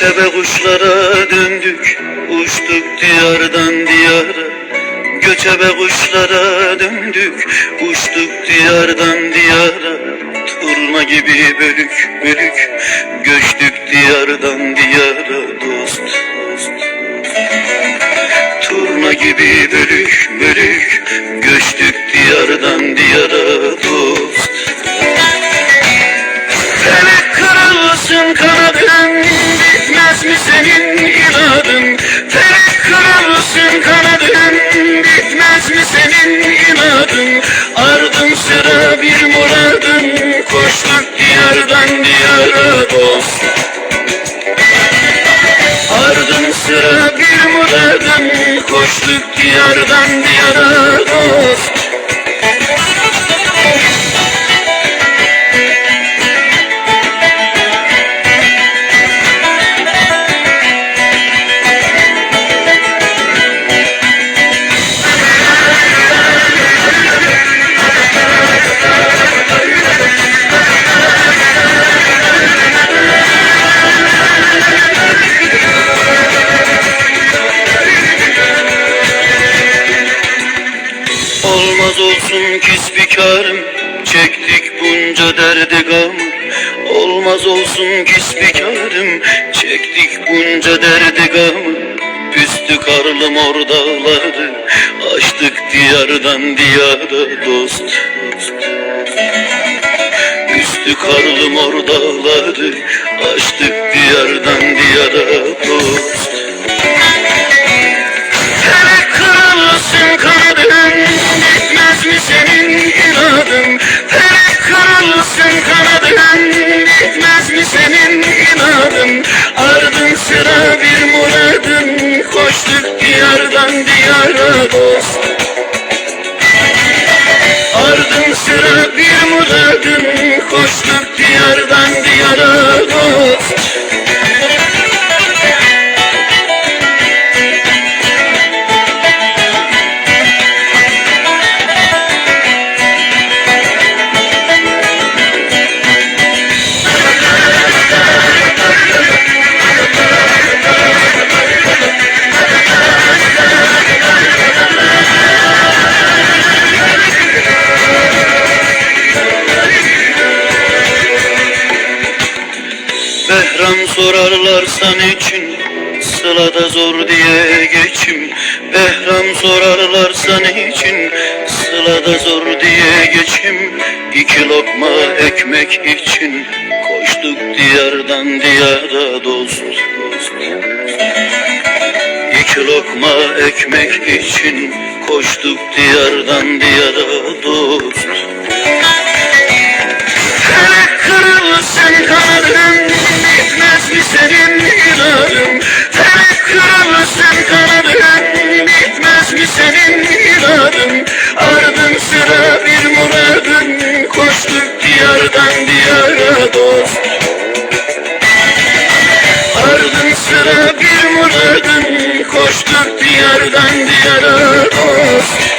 Göçebe kuşlara döndük Uçtuk diyardan diyara. Göçebe kuşlara döndük Uçtuk diyardan diyara. Turna gibi bölük bölük Göçtük diyardan diyara dost dost. Turna gibi bölük bölük Göçtük diyardan diyara dost. Felek kırılsın kanadın Bitmez mi senin inadın Felek kırılsın kanadın Bitmez mi senin inadın? Ardın sıra bir muradın Koştuk diyardan diyara dost Ardın sıra bir muradın Koştuk diyardan diyara dost bunca derdi gamı Olmaz olsun kisbikarım Çektik bunca derdi gamı Üstü karlı mor dağları Açtık diyardan diyara dost dost. Üstü karlı mor dağları Açtık diyardan diyara dost kırılsın kanadın Bitmez mi senin inadın? Ardın sıra bir muradın Koştuk diyardan diyara dost. Ardın sıra bir muradın Koştuk diyardan Sılada zor diye geçim. Behram sorarlarsa için. Sılada zor diye geçim. İki lokma ekmek için. Koştuk diyardan diyara dost dost. İki lokma ekmek için. Koştuk diyardan diyara dost. Felek kırılsın kanadın Bitmez mi senin inadın Felek kırılsın kanadın Bitmez mi senin inadın Ardın sıra bir muradın Koştuk diyardan diyara dost Ardın sıra bir muradın Koştuk diyardan diyara dost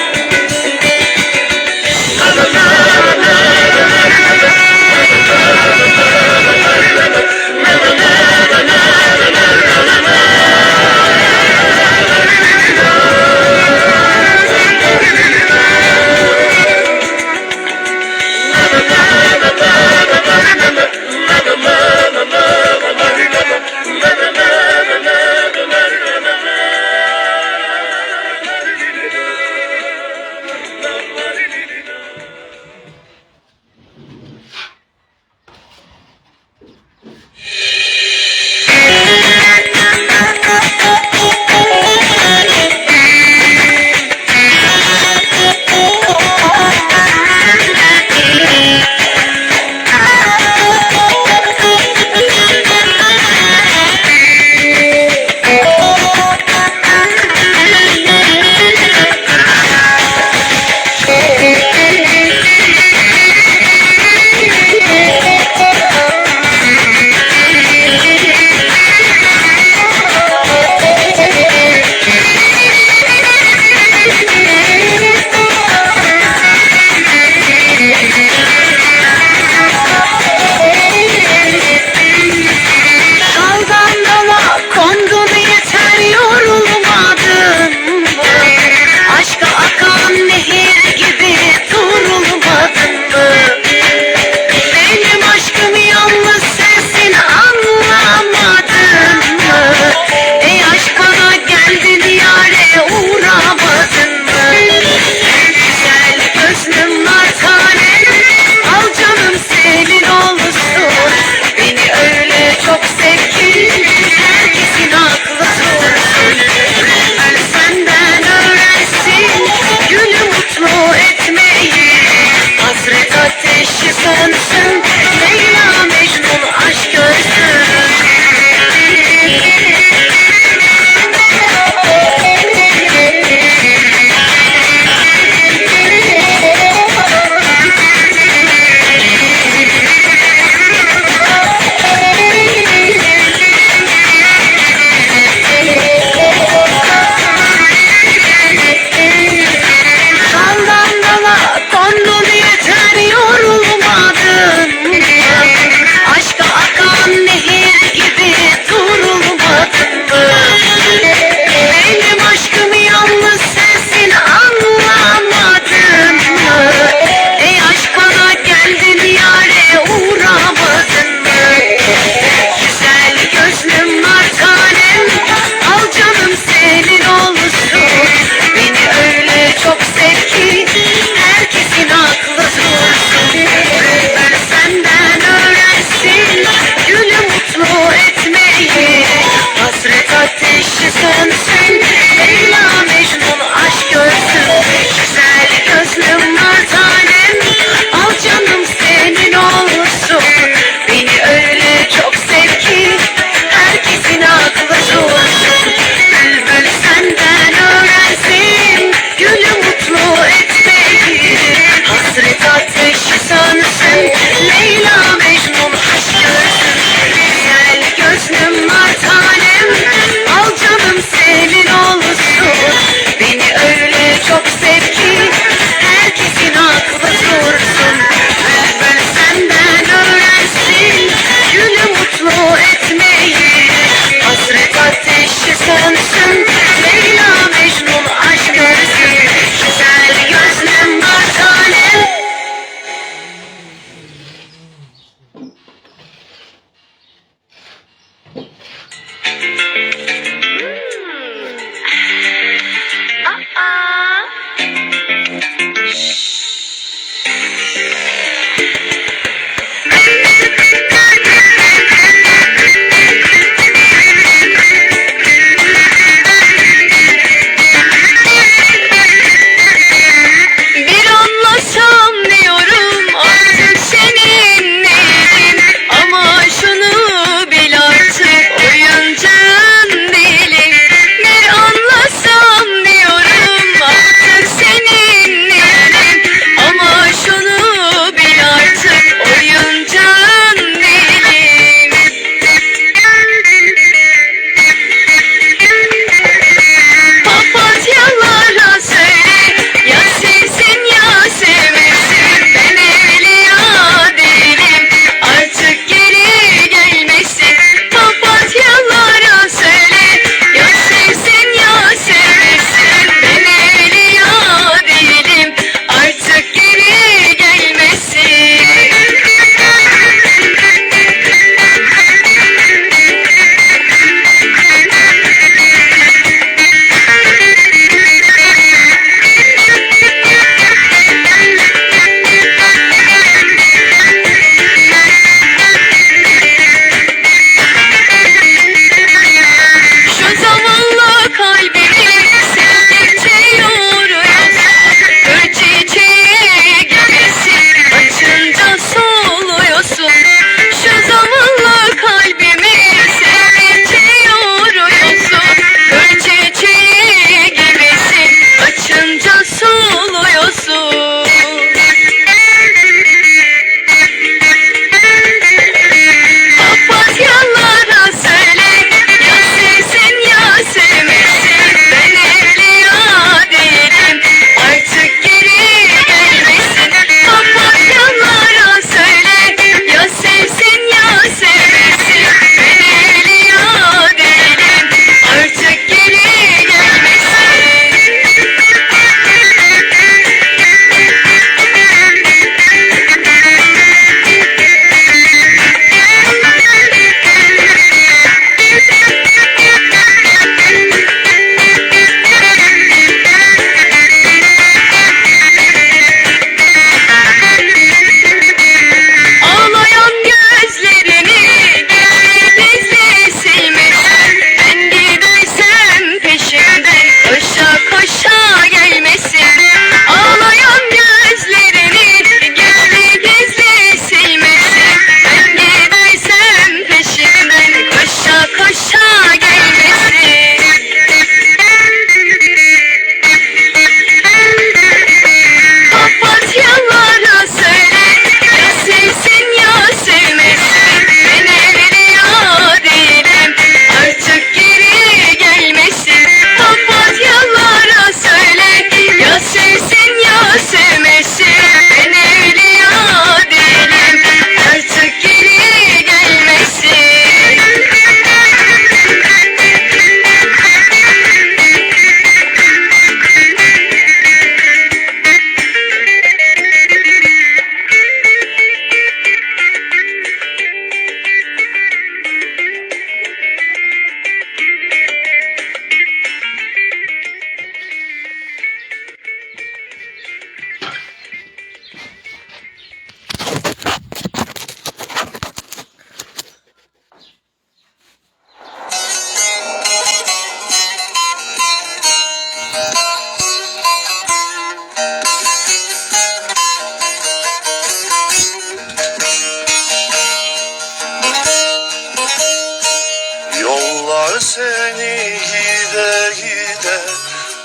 seni gide gide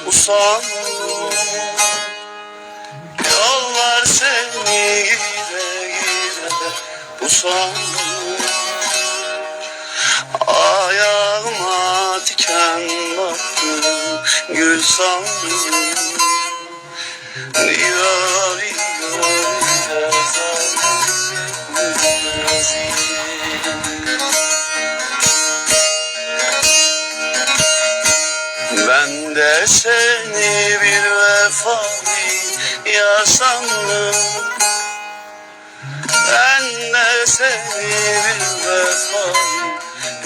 usandım Yollar seni gide gide usandım Ayağıma diken battı gül sandım Diyar diyar Ben seni bir yar sandım Ben de seni bir vefalı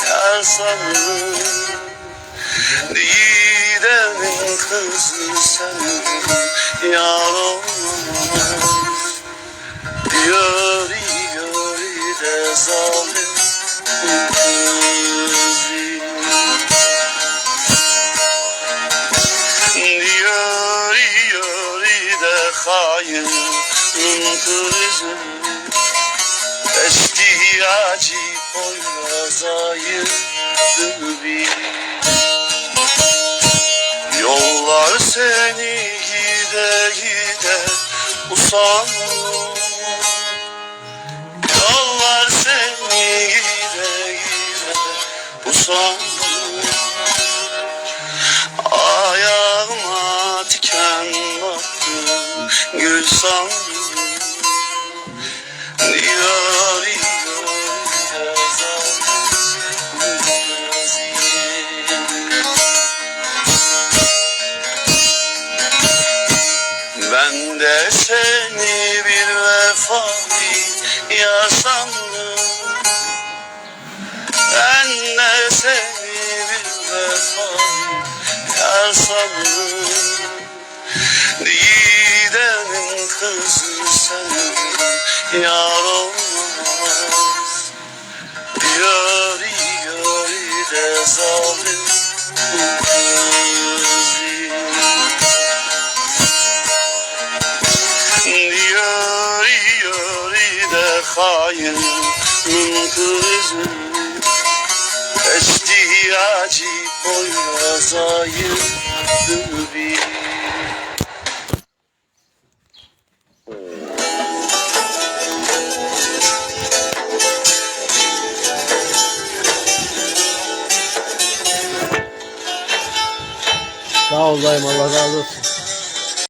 yar sandım Didemin kızı sen yar olmaz Yori yori de zalim hayırın kızı Estiyacı boynaz ayırdı bir Yollar seni gide gide usandım Yollar seni gide gide usandım. Ayağıma diken battı gül sandım yar sandım Ben de seni bir vefalı yar sandım Didemin kızı sen yar olmaz. Yari yari de zalim hayırın kızı Estiyacı boynaz ayırdı bir Sağ ol dayım Allah razı olsun.